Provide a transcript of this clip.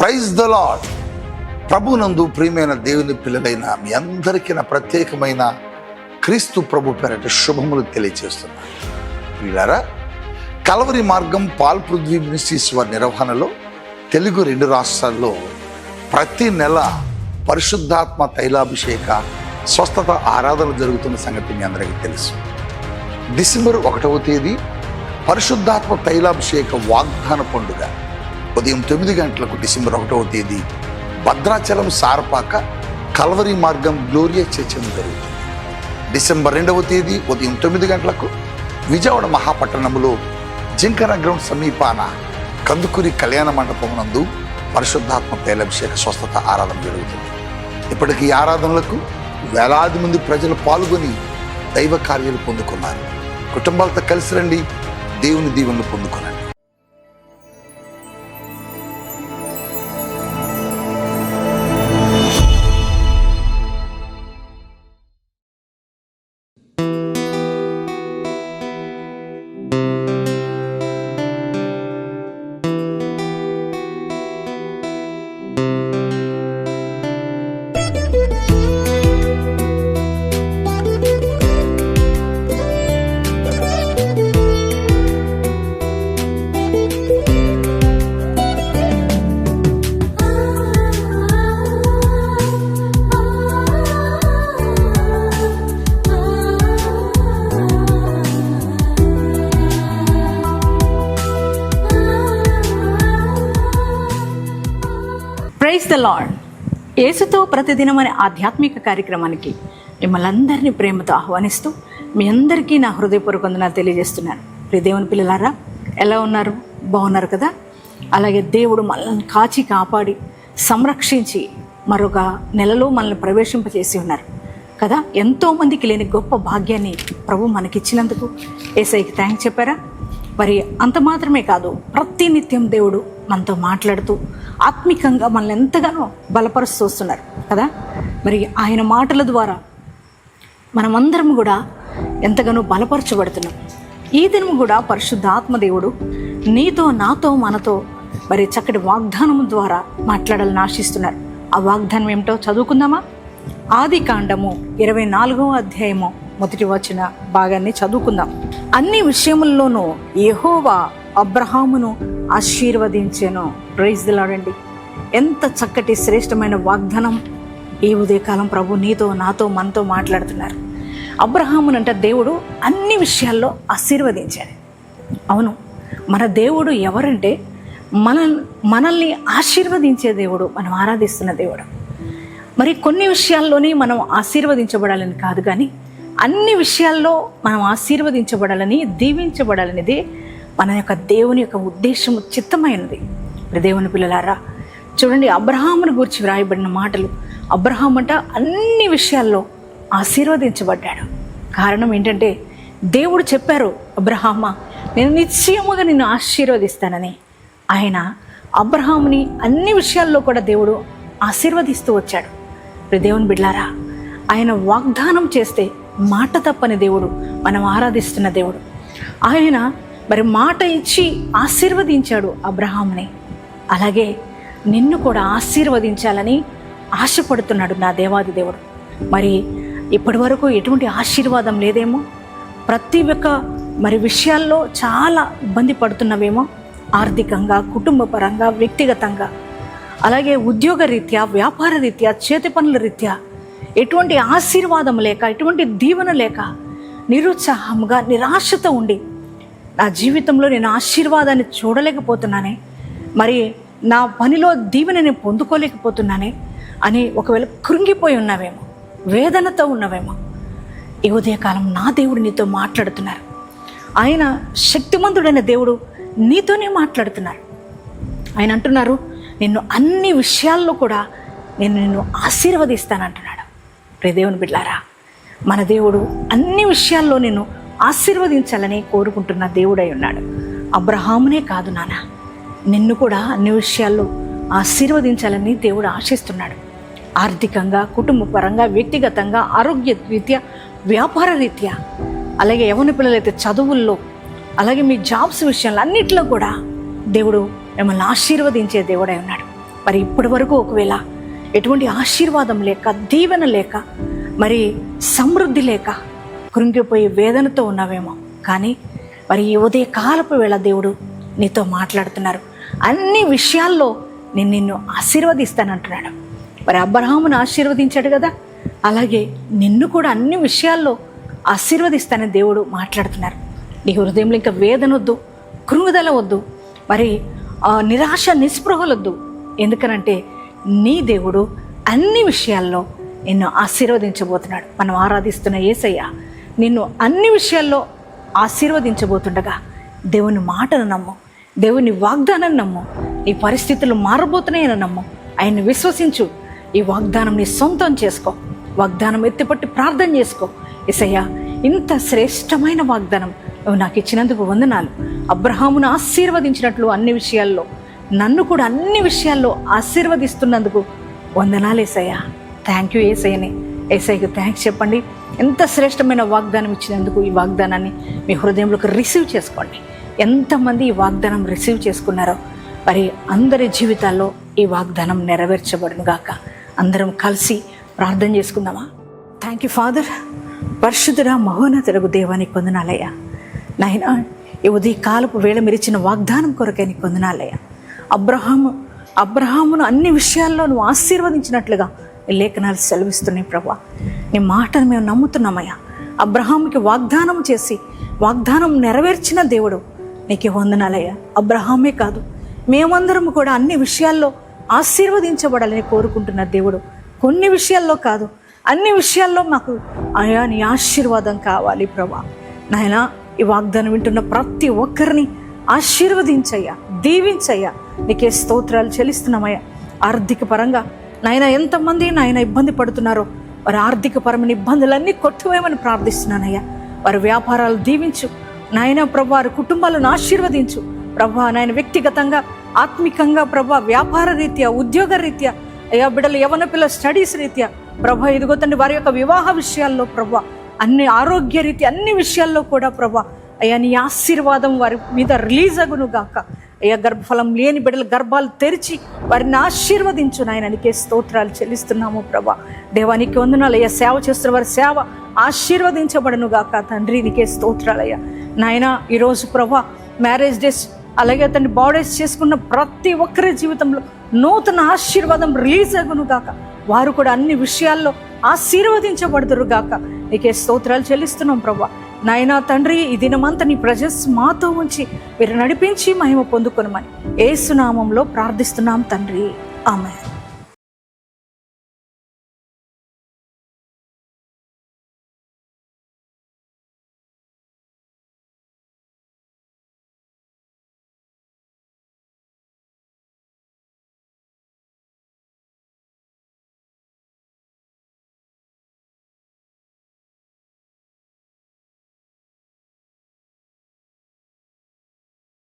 Praise the lord ప్రభునందు ప్రియమైన దేవుని పిల్లలైన మీ అందరికీ నా ప్రత్యేకమైన క్రీస్తు ప్రభు పేరట శుభములు తెలియజేస్తున్నాను వీళ్ళారా కలవరి మార్గం పాల్ పృథ్వీ మినిస్ట్రీస్ వారి నిర్వహణలో తెలుగు రెండు రాష్ట్రాల్లో ప్రతి నెల పరిశుద్ధాత్మ తైలాభిషేక స్వస్థత ఆరాధన జరుగుతున్న సంగతి మీ అందరికీ తెలుసు. డిసెంబర్ ఒకటవ తేదీ పరిశుద్ధాత్మ తైలాభిషేక వాగ్దాన పండుగ. ఉదయం తొమ్మిది గంటలకు డిసెంబర్ ఒకటవ తేదీ భద్రాచలం సారపాక కల్వరి మార్గం గ్లోరియా చర్చం జరుగుతుంది. డిసెంబర్ రెండవ తేదీ ఉదయం తొమ్మిది గంటలకు విజయవాడ మహాపట్టణంలో జింకన గ్రౌండ్ సమీపాన కందుకూరి కళ్యాణ మండపం నందు పరిశుద్ధాత్మ తైలాభిషేక స్వస్థత ఆరాధన జరుగుతుంది. ఇప్పటికీ ఆరాధనలకు వేలాది మంది ప్రజలు పాల్గొని దైవ కార్యాలు పొందుకున్నారు. కుటుంబాలతో కలిసి రండి దేవుని దీవెనలు పొందుకునండి. ద లాడ్ యేసుతో ప్రతిదినం అనే ఆధ్యాత్మిక కార్యక్రమానికి మిమ్మల్ని అందరినీ ప్రేమతో ఆహ్వానిస్తూ మీ అందరికీ నా హృదయపూర్వక వందనాలు తెలియజేస్తున్నాను. ప్రియ దేవుని పిల్లలారా ఎలా ఉన్నారు? బాగున్నారు కదా? అలాగే దేవుడు మనల్ని కాచి కాపాడి సంరక్షించి మరొక నెలలో మనల్ని ప్రవేశింపచేసి ఉన్నారు కదా? ఎంతోమందికి లేని గొప్ప భాగ్యాన్ని ప్రభు మనకిచ్చినందుకు ఏసైకి థ్యాంక్స్ చెప్పారా? మరి అంత మాత్రమే కాదు ప్రతినిత్యం దేవుడు మనతో మాట్లాడుతూ ఆత్మికంగా మనల్ని ఎంతగానో బలపరుస్తూ వస్తున్నారు కదా? మరి ఆయన మాటల ద్వారా మనమందరం కూడా ఎంతగానో బలపరచబడుతున్నాం. ఈ దినం కూడా పరిశుద్ధ ఆత్మదేవుడు నీతో నాతో మనతో మరి చక్కటి వాగ్దానం ద్వారా మాట్లాడాలని ఆశిస్తున్నారు. ఆ వాగ్దానం ఏమిటో చదువుకుందామా? ఆది కాండము ఇరవై నాలుగవ అధ్యాయము మొదటి వచ్చిన భాగాన్ని చదువుకుందాం. అన్ని విషయముల్లోనూ యెహోవా అబ్రహామును ఆశీర్వదించాను. ప్రైజ్ దిలాడండి ఎంత చక్కటి శ్రేష్టమైన వాగ్దానం ఈ ఉదయకాలం ప్రభు నీతో నాతో మనతో మాట్లాడుతున్నారు. అబ్రహామునంటే దేవుడు అన్ని విషయాల్లో ఆశీర్వదించాడు. అవును మన దేవుడు ఎవరంటే మన మనల్ని ఆశీర్వదించే దేవుడు మనం ఆరాధిస్తున్న దేవుడు. మరి కొన్ని విషయాల్లోనే మనం ఆశీర్వదించబడాలని కాదు కానీ అన్ని విషయాల్లో మనం ఆశీర్వదించబడాలని దీవించబడాలనేది మన యొక్క దేవుని యొక్క ఉద్దేశం చిత్తమైనది. మరి దేవుని పిల్లలారా చూడండి అబ్రహామును గురించి వ్రాయబడిన మాటలు. అబ్రహాం అంట అన్ని విషయాల్లో ఆశీర్వదించబడ్డాడు. కారణం ఏంటంటే దేవుడు చెప్పారు అబ్రహామ నేను నిశ్చయముగా నిన్ను ఆశీర్వదిస్తానని. ఆయన అబ్రహాముని అన్ని విషయాల్లో కూడా దేవుడు ఆశీర్వదిస్తూ వచ్చాడు. ఇప్పుడు దేవుని బిడ్లారా ఆయన వాగ్దానం చేస్తే మాట తప్పని దేవుడు మనం ఆరాధిస్తున్న దేవుడు. ఆయన మరి మాట ఇచ్చి ఆశీర్వదించాడు అబ్రహాంని అలాగే నిన్ను కూడా ఆశీర్వదించాలని ఆశపడుతున్నాడు నా దేవాది దేవుడు. మరి ఇప్పటి వరకు ఎటువంటి ఆశీర్వాదం లేదేమో? ప్రతి ఒక్క మరి విషయాల్లో చాలా ఇబ్బంది పడుతున్నవేమో? ఆర్థికంగా కుటుంబ పరంగా వ్యక్తిగతంగా. అలాగే ఉద్యోగ రీత్యా వ్యాపార రీత్యా చేతి పనుల రీత్యా ఎటువంటి ఆశీర్వాదం లేక ఎటువంటి దీవెన లేక నిరుత్సాహంగా నిరాశతో ఉండి నా జీవితంలో నేను ఆశీర్వాదాన్ని చూడలేకపోతున్నానే మరి నా పనిలో దీవెన నేను పొందుకోలేకపోతున్నానే అని ఒకవేళ కృంగిపోయి ఉన్నావేమో వేదనతో ఉన్నవేమో ఈ ఉదయకాలం నా దేవుడు నీతో మాట్లాడుతున్నారు. ఆయన శక్తిమంతుడైన దేవుడు నీతోనే మాట్లాడుతున్నారు. ఆయన అంటున్నారు నిన్ను అన్ని విషయాల్లో కూడా నేను నిన్ను ఆశీర్వదిస్తానంటున్నాడు. రే దేవుని బిడ్లారా మన దేవుడు అన్ని విషయాల్లో నేను ఆశీర్వదించాలని కోరుకుంటున్న దేవుడై ఉన్నాడు. అబ్రహామునే కాదు నాన్న నిన్ను కూడా అన్ని విషయాల్లో ఆశీర్వదించాలని దేవుడు ఆశిస్తున్నాడు. ఆర్థికంగా కుటుంబ పరంగా వ్యక్తిగతంగా ఆరోగ్య రీత్యా వ్యాపార రీత్యా అలాగే యవన పిల్లలైతే చదువుల్లో అలాగే మీ జాబ్స్ విషయంలో అన్నిట్లో కూడా దేవుడు మిమ్మల్ని ఆశీర్వదించే దేవుడై ఉన్నాడు. మరి ఇప్పటి వరకు ఒకవేళ ఎటువంటి ఆశీర్వాదం లేక దీవెన లేక మరి సమృద్ధి లేక కృంగిపోయి వేదనతో ఉన్నావేమో. కానీ మరి ఈ ఉదయ కాలపు వేళ దేవుడు నీతో మాట్లాడుతున్నారు. అన్ని విషయాల్లో నేను నిన్ను ఆశీర్వదిస్తానంటున్నాడు. మరి అబ్రహామును ఆశీర్వదించాడు కదా? అలాగే నిన్ను కూడా అన్ని విషయాల్లో ఆశీర్వదిస్తానని దేవుడు మాట్లాడుతున్నారు. నీ హృదయంలో ఇంకా వేదన వద్దు కృంగుదల వద్దు మరి ఆ నిరాశ నిస్పృహలొద్దు. ఎందుకనంటే నీ దేవుడు అన్ని విషయాల్లో నిన్ను ఆశీర్వదించబోతున్నాడు. మనం ఆరాధిస్తున్న ఏసయ్య నిన్ను అన్ని విషయాల్లో ఆశీర్వదించబోతుండగా. దేవుని మాటను నమ్ము. దేవుని వాగ్దానం నమ్ము. ఈ పరిస్థితులు మారబోతున్నాయని నమ్ము. ఆయన్ని విశ్వసించు. ఈ వాగ్దానం నీ సొంతం చేసుకో. వాగ్దానం ఎత్తిపట్టి ప్రార్థన చేసుకో. ఇసయ్యా ఇంత శ్రేష్టమైన వాగ్దానం నువ్వు నాకు ఇచ్చినందుకు వందనాలు. అబ్రహామును ఆశీర్వదించినట్లు అన్ని విషయాల్లో నన్ను కూడా అన్ని విషయాల్లో ఆశీర్వదిస్తున్నందుకు వందనాలు ఏసయ్యా. Thank you ఏసయ్యని. ఏసయ్యకు థ్యాంక్స్ చెప్పండి. ఎంత శ్రేష్టమైన వాగ్దానం ఇచ్చినందుకు ఈ వాగ్దానాన్ని మీ హృదయంలోకి రిసీవ్ చేసుకోండి. ఎంతమంది ఈ వాగ్దానం రిసీవ్ చేసుకున్నారో మరి అందరి జీవితాల్లో ఈ వాగ్దానం నెరవేర్చబడును గాక. అందరం కలిసి ప్రార్థన చేసుకుందామా? థ్యాంక్ యూ ఫాదర్ పరిశుద్ధుడా మహోన్నతులకు దేవానికి పొందనాలయ్యా నాయన ఈ ఉదయ కాలపు వేళ మీరిచ్చిన వాగ్దానం కొరకే నీకు పొందనాలయ్యా అబ్రహాము అబ్రహామును అన్ని విషయాల్లో నువ్వు ఆశీర్వదించినట్లుగా లేఖనాలు సెలవిస్తున్నాయి ప్రభా నీ మాటను మేము నమ్ముతున్నామయ్యా. అబ్రహాంకి వాగ్దానం చేసి వాగ్దానం నెరవేర్చిన దేవుడు నీకే వందనాలయ్యా. అబ్రహామే కాదు మేమందరం కూడా అన్ని విషయాల్లో ఆశీర్వదించబడాలని కోరుకుంటున్న దేవుడు కొన్ని విషయాల్లో కాదు అన్ని విషయాల్లో మాకు అయా నీ ఆశీర్వాదం కావాలి ప్రభా నాయన ఈ వాగ్దానం వింటున్న ప్రతి ఒక్కరిని ఆశీర్వదించయ్యా దీవించయ్యా. నీకే స్తోత్రాలు చెల్లిస్తున్నామయ్యా. ఆర్థిక పరంగా నాయన ఎంతమంది నాయన ఇబ్బంది పడుతున్నారో వారి ఆర్థిక పరమైన ఇబ్బందులన్నీ కొట్టువేయమని ప్రార్థిస్తున్నానయ్యా. వారి వ్యాపారాలు దీవించు. నాయన ప్రభు వారి కుటుంబాలను ఆశీర్వదించు. ప్రభా నాయన వ్యక్తిగతంగా ఆత్మికంగా ప్రభా వ్యాపార రీత్యా ఉద్యోగ రీత్యా అయ్యా బిడ్డలు యవన పిల్ల స్టడీస్ రీత్యా ప్రభా ఇదిగో తండ్రి వారి యొక్క వివాహ విషయాల్లో ప్రభా అన్ని ఆరోగ్య రీతి అన్ని విషయాల్లో కూడా ప్రభా అయ్యా నీ ఆశీర్వాదం వారి మీద రిలీజ్ అగును గాక గర్భఫలం లేని బిడ్డల గర్భాలు తెరిచి వారిని ఆశీర్వదించు నాయన. నీకే స్తోత్రాలు చెల్లిస్తున్నాము ప్రభా. దేవానికి వందనాలు అయ్యా. సేవ చేస్తున్న వారి సేవ ఆశీర్వదించబడను గాక తండ్రి. నీకే స్తోత్రాలయ్యా నాయన ఈరోజు ప్రభా మ్యారేజ్ డేస్ అలాగే అతన్ని బాడీస్ చేసుకున్న ప్రతి ఒక్కరి జీవితంలో నూతన ఆశీర్వాదం రిలీజ్ అగును గాక. వారు కూడా అన్ని విషయాల్లో ఆశీర్వదించబడదురు గాక. నీకే స్తోత్రాలు చెల్లిస్తున్నాం ప్రభా. నాయనా తండ్రి ఈ దినమంతా నీ ప్రజస్ మాతో ఉంచి మీరు నడిపించి మహిమ పొందుకొనమని ఏసునామంలో ప్రార్థిస్తున్నాం తండ్రి. ఆమె